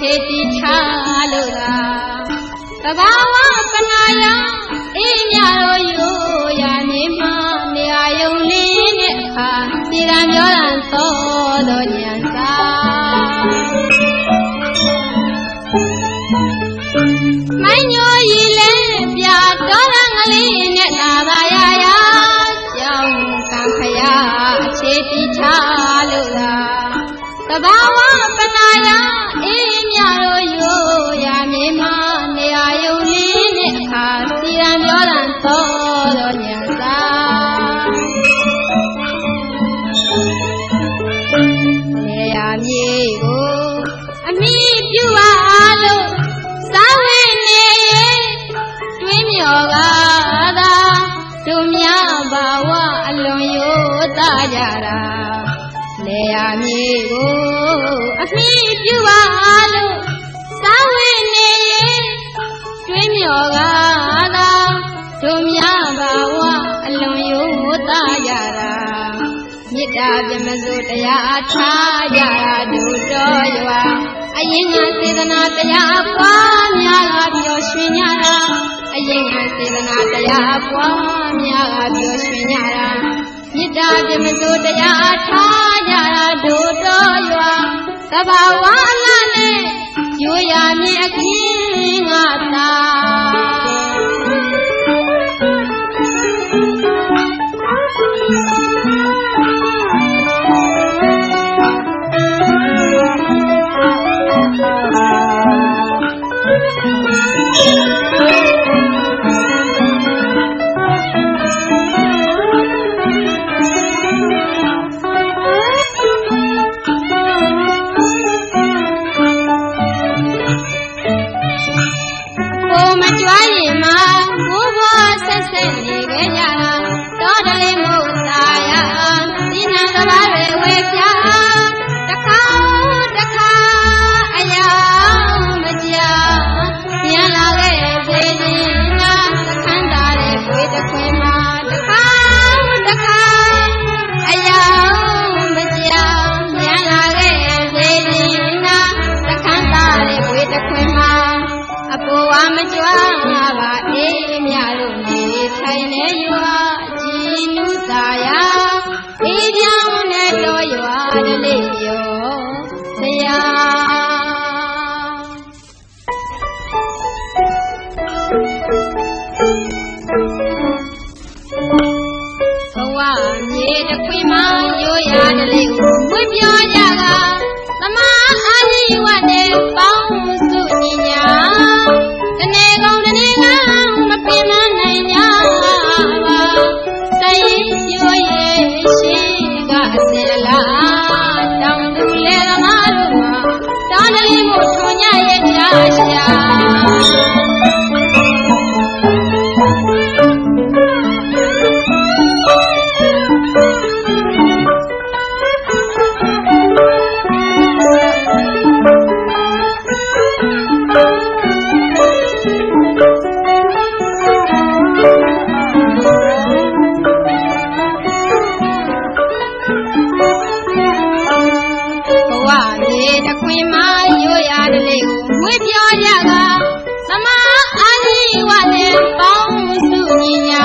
ဖြည့်တီချလို့လားတဘာဝပနာယအေးမြတော်ယူရနေမှာနေရာယုံလေးနဲ့အခါစီရံပြောတာသောတော်ညာစာ ကြတာလေယာမြေကိုအမိပြုပါလို့သာဝေနေရင်တွင်းမြော်ကသာတို့များဘာဝအလွန်ရိုးမိုးသားကြတာမေတ္တာပြမစို့တရားထားကြတာတို့တော်ရွာအရင်ကစေတနာတရားပွားများကပျော်ရွှင်ကြတာအရင်ကစေတနာတရားပွားများကပျော်ရွှင်ကြတာ မေတ္တာပြမစိုးတရားထားကြတာတို့တော်ရွာသဘာဝလာနဲ့ရိုးရာမြင်အခင်းငါသာ တခွင်မှရိုးရာတလေးကိုဝေပြောရကသမာအာဒီဝနဲ့ပေါင်းစုညီညာ